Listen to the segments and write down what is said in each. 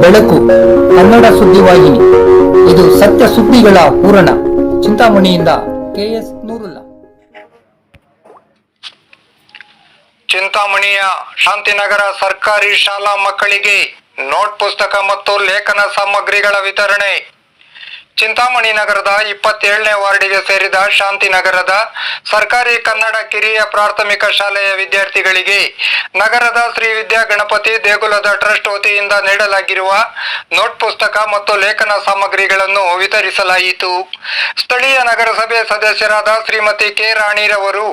ಬೆಳಕು ಕನ್ನಡ ಸುದ್ದಿವಾಹಿನಿ ಇದು ಸತ್ಯ ಸುದ್ದಿಗಳ ಪೂರಣ ಚಿಂತಾಮಣಿಯಿಂದ ಕೆಎಸ್ ನೂರುಲ್ಲ. ಚಿಂತಾಮಣಿಯ ಶಾಂತಿನಗರ ಸರ್ಕಾರಿ ಶಾಲಾ ಮಕ್ಕಳಿಗೆ ನೋಟ್ ಪುಸ್ತಕ ಮತ್ತು ಲೇಖನ ಸಾಮಗ್ರಿಗಳ ವಿತರಣೆ ಚಿಂತಾಮಣಿ ನಗರದ ಇಪ್ಪತ್ತೇಳನೇ ವಾರ್ಡಿಗೆ ಸೇರಿದ ಶಾಂತಿನಗರದ ಸರ್ಕಾರಿ ಕನ್ನಡ ಕಿರಿಯ ಪ್ರಾಥಮಿಕ ಶಾಲೆಯ ವಿದ್ಯಾರ್ಥಿಗಳಿಗೆ ನಗರದ ಶ್ರೀ ವಿದ್ಯಾ ಗಣಪತಿ ದೇಗುಲದ ಟ್ರಸ್ಟ್ ವತಿಯಿಂದ ನೀಡಲಾಗಿರುವ ನೋಟ್ ಪುಸ್ತಕ ಮತ್ತು ಲೇಖನ ಸಾಮಗ್ರಿಗಳನ್ನು ವಿತರಿಸಲಾಯಿತು. ಸ್ಥಳೀಯ ನಗರಸಭೆ ಸದಸ್ಯರಾದ ಶ್ರೀಮತಿ ಕೆ ರಾಣಿರವರು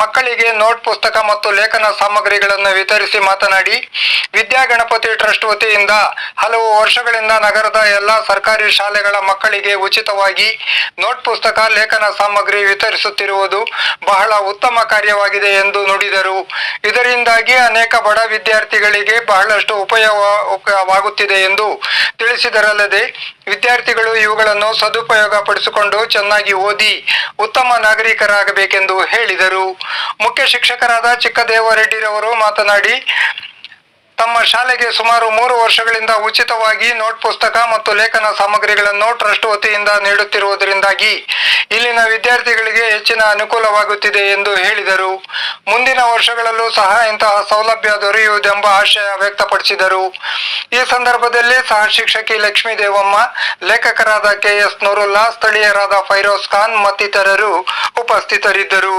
ಮಕ್ಕಳಿಗೆ ನೋಟ್ ಪುಸ್ತಕ ಮತ್ತು ಲೇಖನ ಸಾಮಗ್ರಿಗಳನ್ನು ವಿತರಿಸಿ ಮಾತನಾಡಿ, ವಿದ್ಯಾ ಗಣಪತಿ ಟ್ರಸ್ಟ್ ವತಿಯಿಂದ ಹಲವು ವರ್ಷಗಳಿಂದ ನಗರದ ಎಲ್ಲಾ ಸರ್ಕಾರಿ ಶಾಲೆಗಳ ಮಕ್ಕಳಿಗೆ ಉಚಿತವಾಗಿ ನೋಟ್ ಪುಸ್ತಕ, ಲೇಖನ ಸಾಮಗ್ರಿ ವಿತರಿಸುತ್ತಿರುವುದು ಬಹಳ ಉತ್ತಮ ಕಾರ್ಯವಾಗಿದೆ ಎಂದು ನುಡಿದರು. ಇದರಿಂದಾಗಿ ಅನೇಕ ಬಡ ವಿದ್ಯಾರ್ಥಿಗಳಿಗೆ ಬಹಳಷ್ಟು ಉಪಯೋಗವಾಗುತ್ತಿದೆ ಎಂದು ತಿಳಿಸಿದರಲ್ಲದೆ, ವಿದ್ಯಾರ್ಥಿಗಳು ಇವುಗಳನ್ನು ಸದುಪಯೋಗ ಪಡಿಸಿಕೊಂಡು ಚೆನ್ನಾಗಿ ಓದಿ ಉತ್ತಮ ನಾಗರಿಕರಾಗಬೇಕೆಂದು ಹೇಳಿದರು. ಮುಖ್ಯ ಶಿಕ್ಷಕರಾದ ಚಿಕ್ಕದೇವರೆಡ್ಡಿರವರು ಮಾತನಾಡಿ ತಮ್ಮ ಶಾಲೆಗೆ ಸುಮಾರು ಮೂರು ವರ್ಷಗಳಿಂದ ಉಚಿತವಾಗಿ ನೋಟ್ ಪುಸ್ತಕ ಮತ್ತು ಲೇಖನ ಸಾಮಗ್ರಿಗಳನ್ನು ಟ್ರಸ್ಟ್ ವತಿಯಿಂದ ನೀಡುತ್ತಿರುವುದರಿಂದಾಗಿ ಇಲ್ಲಿನ ವಿದ್ಯಾರ್ಥಿಗಳಿಗೆ ಹೆಚ್ಚಿನ ಅನುಕೂಲವಾಗುತ್ತಿದೆ ಎಂದು ಹೇಳಿದರು. ಮುಂದಿನ ವರ್ಷಗಳಲ್ಲೂ ಸಹ ಇಂತಹ ಸೌಲಭ್ಯ ದೊರೆಯುವುದೆಂಬ ಆಶಯ ವ್ಯಕ್ತಪಡಿಸಿದರು. ಈ ಸಂದರ್ಭದಲ್ಲಿ ಸಹ ಶಿಕ್ಷಕಿ ಲಕ್ಷ್ಮೀ ದೇವಮ್ಮ ಲೇಖಕರಾದ ಕೆಎಸ್ ನೂರುಲ್ಲಾ, ಸ್ಥಳೀಯರಾದ ಫೈರೋಜ್ ಖಾನ್ ಮತ್ತಿತರರು ಉಪಸ್ಥಿತರಿದ್ದರು.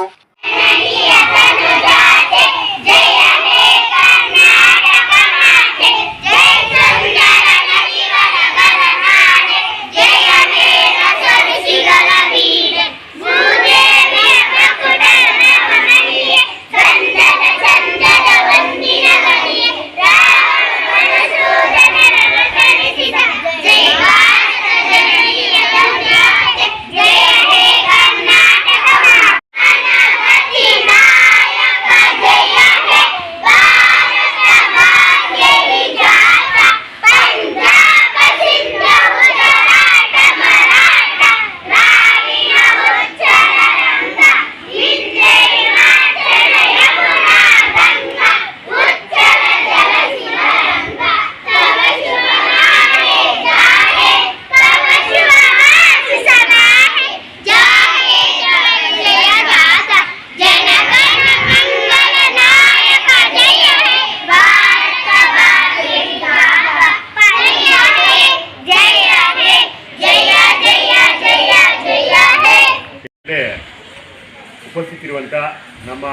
ಉಪಸ್ಥಿತಿರುವಂಥ ನಮ್ಮ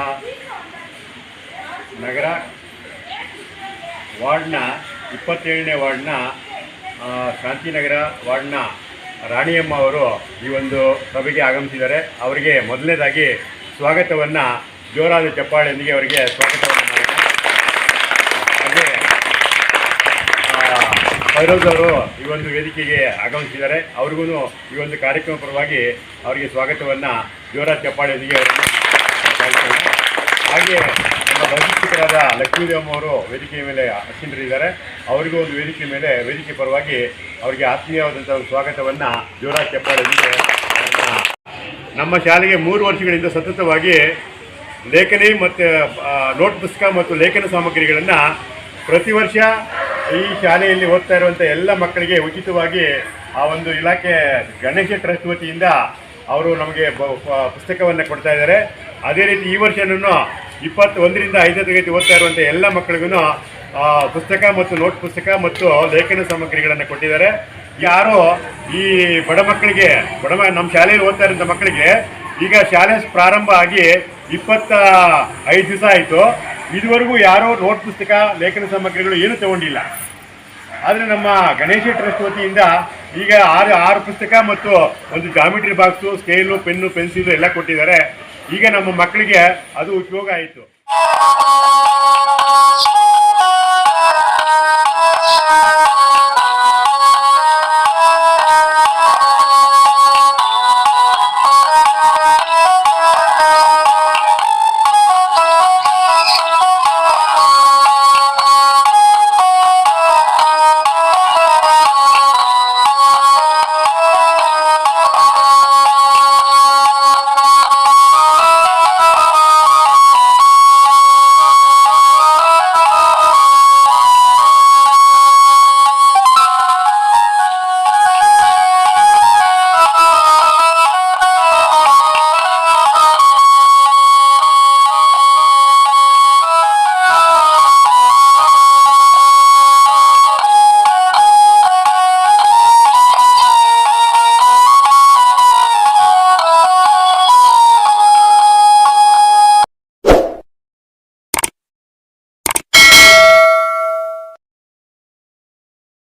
ನಗರ ವಾರ್ಡ್ನ ಇಪ್ಪತ್ತೇಳನೇ ವಾರ್ಡ್ನ ಶಾಂತಿನಗರ ವಾರ್ಡ್ನ ರಾಣಿಯಮ್ಮ ಅವರು ಈ ಒಂದು ಸಭೆಗೆ ಆಗಮಿಸಿದ್ದಾರೆ. ಅವರಿಗೆ ಮೊದಲನೇದಾಗಿ ಸ್ವಾಗತವನ್ನು ಜೋರಾದ ಚಪ್ಪಾಳೆಯೊಂದಿಗೆ ಅವರಿಗೆ ಸ್ವಾಗತವನ್ನು ಹಾಗೆ ಅವರು ಈ ಒಂದು ವೇದಿಕೆಗೆ ಆಗಮಿಸಿದ್ದಾರೆ. ಅವ್ರಿಗೂ ಈ ಒಂದು ಕಾರ್ಯಕ್ರಮ ಪರವಾಗಿ ಅವರಿಗೆ ಸ್ವಾಗತವನ್ನು ಚಪ್ಪಾಳೆಯೊಂದಿಗೆ ಅವರನ್ನು. ಹಾಗೆ ನಮ್ಮ ಬಹುಶಿಕ್ಷಕರಾದ ಲಕ್ಷ್ಮೀದೇವ್ ಅವರು ವೇದಿಕೆಯ ಮೇಲೆ ಅಸೀನರಿದ್ದಾರೆ ಅವರಿಗೂ ಒಂದು ವೇದಿಕೆ ಮೇಲೆ, ವೇದಿಕೆ ಪರವಾಗಿ ಅವರಿಗೆ ಆತ್ಮೀಯವಾದಂಥ ಒಂದು ಸ್ವಾಗತವನ್ನು ಯುವರಾಜ್ ಚಪ್ಪಾಳೆಯೊಂದಿಗೆ ಅವ್ರನ್ನ ನಮ್ಮ ಶಾಲೆಗೆ ಮೂರು ವರ್ಷಗಳಿಂದ ಸತತವಾಗಿ ಲೇಖನಿ ಮತ್ತು ನೋಟ್ ಪುಸ್ತಕ ಮತ್ತು ಲೇಖನ ಸಾಮಗ್ರಿಗಳನ್ನು ಪ್ರತಿ ವರ್ಷ ಈ ಶಾಲೆಯಲ್ಲಿ ಓದ್ತಾ ಇರುವಂಥ ಎಲ್ಲ ಮಕ್ಕಳಿಗೆ ಉಚಿತವಾಗಿ ಆ ಒಂದು ಇಲಾಖೆ ಗಣೇಶ ಟ್ರಸ್ಟ್ ವತಿಯಿಂದ ಅವರು ನಮಗೆ ಪುಸ್ತಕವನ್ನು ಕೊಡ್ತಾ ಇದ್ದಾರೆ. ಅದೇ ರೀತಿ ಈ ವರ್ಷನೂ ಇಪ್ಪತ್ತೊಂದರಿಂದ ಐದನೇ ತರಗತಿ ಓದ್ತಾ ಇರುವಂಥ ಎಲ್ಲ ಮಕ್ಕಳಿಗೂ ಪುಸ್ತಕ ಮತ್ತು ನೋಟ್ ಪುಸ್ತಕ ಮತ್ತು ಲೇಖನ ಸಾಮಗ್ರಿಗಳನ್ನು ಕೊಟ್ಟಿದ್ದಾರೆ. ಯಾರು ಈ ಬಡ ಮಕ್ಕಳಿಗೆ, ಬಡ ನಮ್ಮ ಶಾಲೆಯಲ್ಲಿ ಓದ್ತಾ ಇರೋಂಥ ಮಕ್ಕಳಿಗೆ ಈಗ ಶಾಲೆ ಪ್ರಾರಂಭ ಆಗಿ ಇಪ್ಪತ್ತ ಐದು ದಿವಸ ಆಯಿತು. ಇದುವರೆಗೂ ಯಾರೋ ನೋಟ್ ಪುಸ್ತಕ, ಲೇಖನ ಸಾಮಗ್ರಿಗಳು ಏನೂ ತಗೊಂಡಿಲ್ಲ. ಆದರೆ ನಮ್ಮ ಗಣೇಶ ಟ್ರಸ್ಟ್ ವತಿಯಿಂದ ಈಗ ಆರು ಆರು ಪುಸ್ತಕ ಮತ್ತು ಒಂದು geometry box, scale, pen, pencil ಎಲ್ಲ ಕೊಟ್ಟಿದ್ದಾರೆ. ಈಗ ನಮ್ಮ ಮಕ್ಕಳಿಗೆ ಅದು ಉಪಯೋಗ ಆಯಿತು.